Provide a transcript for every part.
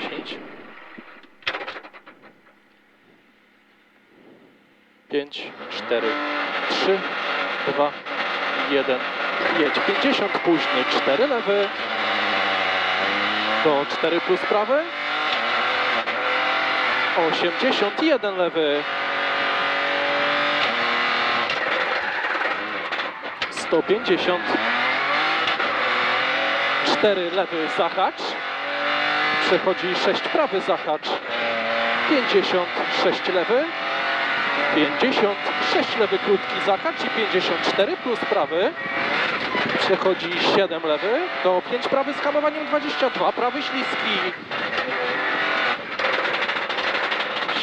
10. 5, 4, 3, 2, 1. Jedź 50, późny 4 lewy. Do 4 plus prawy. 81 lewy. 150. 4 lewy zahacz. Przechodzi 6 prawy zahacz. 56 lewy. 56 lewy krótki zahacz i 54 plus prawy. Przechodzi 7 lewy do 5 prawy z hamowaniem 22. Prawy śliski.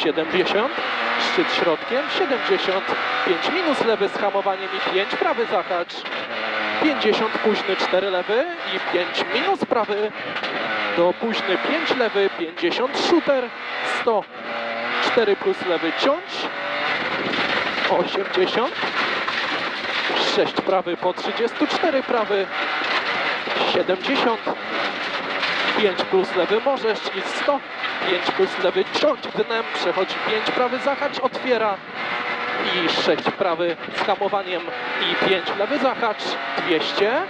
70. Szczyt środkiem 75 minus lewy z hamowaniem i 5 prawy zahacz. 50 późny 4 lewy i 5 minus prawy. Do późny 5 lewy 50 shooter 100 4 plus lewy ciąć 80 6 prawy po 34 prawy 70 5 plus lewy możesz i 100 5 plus lewy ciąć dnem. Przechodzi 5 prawy zahacz otwiera i 6 prawy z hamowaniem i 5 lewy zahacz 200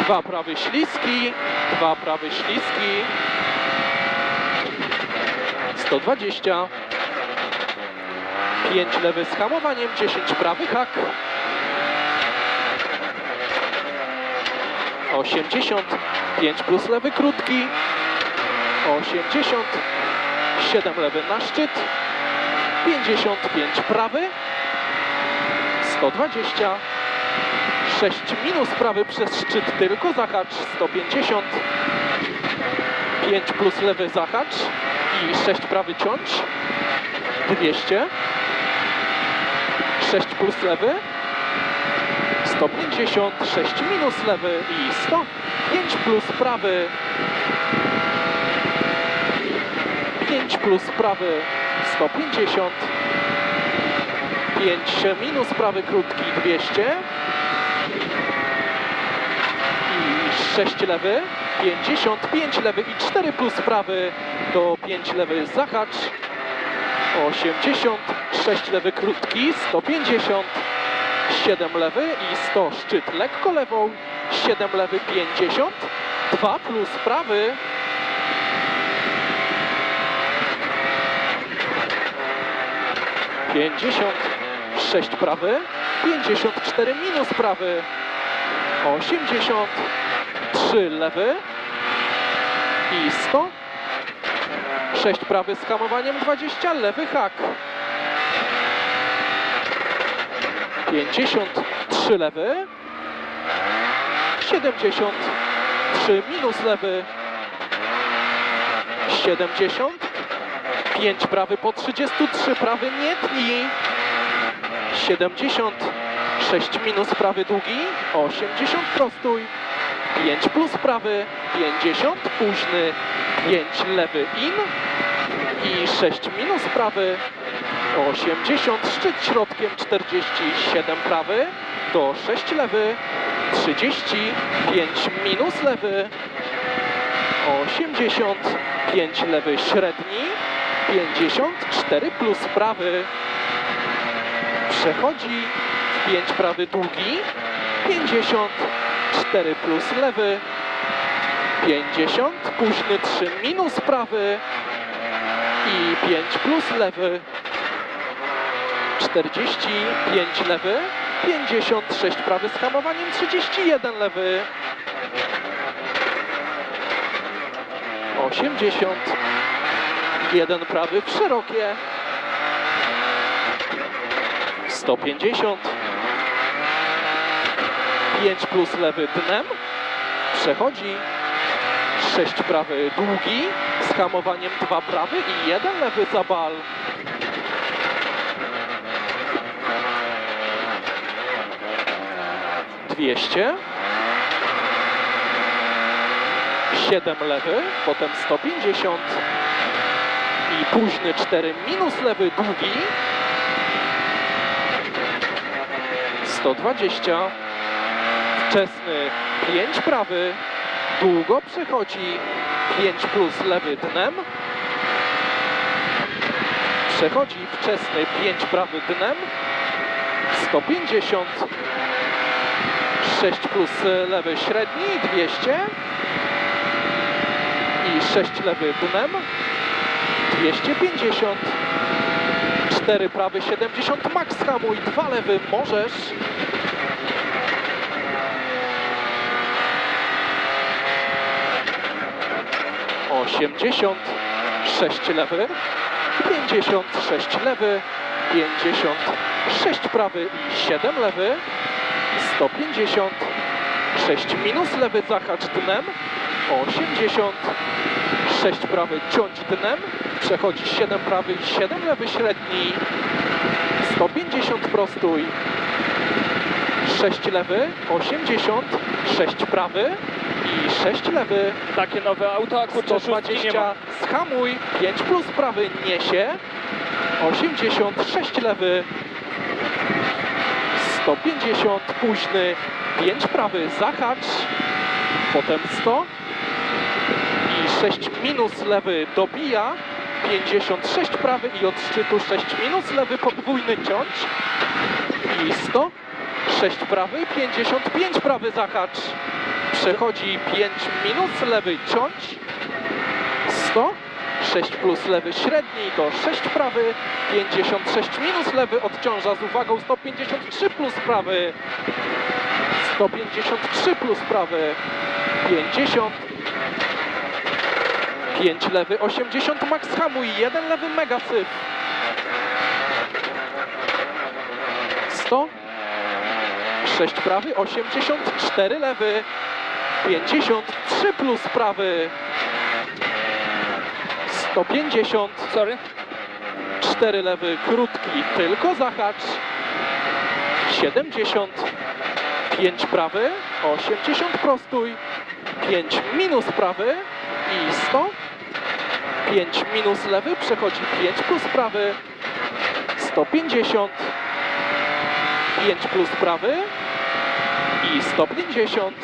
2 prawy śliski 2 prawy śliski. 120 5 lewy z hamowaniem 10 prawy hak. 80 5 plus lewy krótki. 80 7 lewy na szczyt 55 prawy 120 6 minus prawy przez szczyt tylko zahacz 150 5 plus lewy zahacz i 6 prawy ciąć 200 6 plus lewy 150 6 minus lewy i 100 5 plus prawy. 5 plus prawy 150 5 minus prawy krótki 200 i 6 lewy 55 lewy i 4 plus prawy do 5 lewy zahacz 80 6 lewy krótki 150 7 lewy i 100 szczyt. Lekko lewą 7 lewy 50 2 plus prawy Pięćdziesiąt sześć prawy, pięćdziesiąt cztery minus prawy, osiemdziesiąt trzy lewy. I sto. Sześć prawy z hamowaniem dwadzieścia lewy hak. Pięćdziesiąt trzy lewy, siedemdziesiąt trzy minus lewy, siedemdziesiąt 5 prawy po 33, prawy nie tnij. 76 minus prawy długi, 80 prostuj. 5 plus prawy, 50 późny, 5 lewy in i 6 minus prawy, 80 szczyt środkiem, 47 prawy, do 6 lewy, 35 minus lewy, 85 lewy średni, 54 plus prawy. Przechodzi 5 prawy długi. 54 plus lewy. 50 późny 3 minus prawy. I 5 plus lewy. 45 lewy. 56 prawy z hamowaniem. 31 lewy. 80 jeden prawy w szerokie. 150. 5 plus lewy dnem. Przechodzi. 6 prawy długi. Z hamowaniem 2 prawy i jeden lewy za bal. Dwieście. 7 lewy, potem 150 i późny 4 minus lewy długi 120 wczesny 5 prawy Długo przechodzi 5 plus lewy dnem. Przechodzi wczesny 5 prawy dnem. 150. 6 plus lewy średni 200. I 6 lewy dnem. 250. 4 prawy 70 max hamuj, 2 lewy możesz. Osiemdziesiąt, sześć lewy, pięćdziesiąt, sześć lewy, pięćdziesiąt, sześć prawy i siedem lewy, sto pięćdziesiąt, sześć minus lewy zahacz dnem, osiemdziesiąt, 6 prawy ciąć dnem, przechodzi 7 prawy i 7 lewy średni, 150 prostuj, 6 lewy, 80, 6 prawy i 6 lewy, Takie nowe auto, a kurczę szóstki nie ma. 120, schamuj, 5 plus prawy niesie, 86 lewy, 150 późny, 5 prawy zahacz, potem 100 i 6 minus lewy dobija, 56 prawy i od szczytu 6 minus lewy podwójny ciąć. I 100, 6 prawy, 55 prawy zahacz, przechodzi 5 minus lewy ciąć, 100, 6 plus lewy średni to 6 prawy, 56 minus lewy odciąża z uwagą 153 plus prawy, 153 plus prawy, 50, 5 lewy, 80 max hamuj, 1 lewy mega syf, 100, 6 prawy, 84 lewy, 53 plus prawy, 150, Sorry. 4 lewy, krótki, tylko zahacz. 70, 5 prawy, 80 prostój, 5 minus prawy i 100. 5 minus lewy, przechodzi 5 plus prawy, 150, 5 plus prawy. I 150,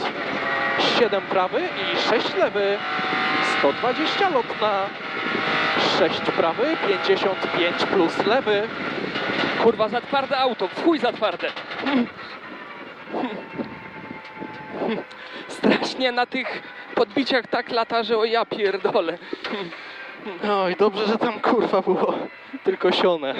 7 prawy i 6 lewy, 120 lotna, 6 prawy, 55 plus lewy, Kurwa, za twarde auto, w chuj za twarde. Strasznie na tych podbiciach tak lata, że o ja pierdolę. Oj, dobrze, że tam kurwa było tylko sione.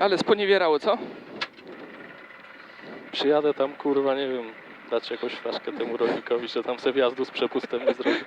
Ale sponiewierało, co? Przyjadę tam kurwa, nie wiem, dać jakąś flaszkę temu rolnikowi, że tam se wjazdu z przepustem nie zrobi.